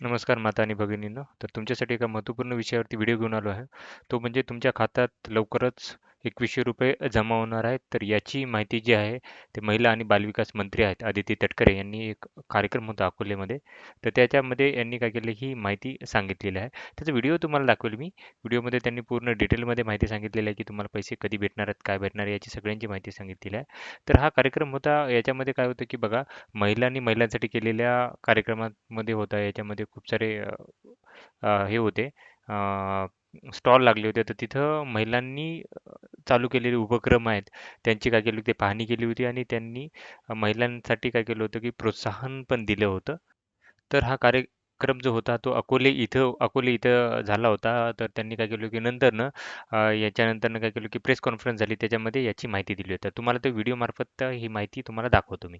नमस्कार माता आणि भगिनींना. तर तुमच्यासाठी एका महत्त्वपूर्ण विषयावरती व्हिडिओ घेऊन आलो आहे. तो म्हणजे तुमच्या खात्यात लवकरच एकवीसशे रुपये जमा होणार आहेत. तर याची माहिती जी आहे ते महिला आणि बालविकास मंत्री आहेत आदिती तटकरे यांनी एक कार्यक्रम होता अकोल्यामध्ये तर त्याच्यामध्ये यांनी काय केलं ही माहिती सांगितलेली आहे. त्याचा व्हिडिओ तुम्हाला दाखवेल मी. व्हिडिओमध्ये त्यांनी पूर्ण डिटेलमध्ये माहिती सांगितलेली आहे की तुम्हाला पैसे कधी भेटणार आहेत काय भेटणार आहे याची सगळ्यांची माहिती सांगितलेली आहे. तर हा कार्यक्रम होता याच्यामध्ये काय होतं की बघा महिलांनी महिलांसाठी केलेल्या कार्यक्रमामध्ये होता. याच्यामध्ये खूप सारे हे होते. स्टॉल लागले होते. तर तिथं महिलांनी चालू केलेले उपक्रम आहेत. त्यांची काय केली होती? पाहणी केली होती आणि त्यांनी महिलांसाठी काय केलं होतं की प्रोत्साहन पण दिलं होतं. तर हा कार्यक्रम जो होता तो अकोले इथं अकोले इथं झाला होता. तर त्यांनी काय केलं की नंतरनं याच्यानंतरनं काय केलं की प्रेस कॉन्फरन्स झाली. त्याच्यामध्ये याची माहिती दिली होती. तुम्हाला तो व्हिडिओमार्फत ही माहिती तुम्हाला दाखवतो मी.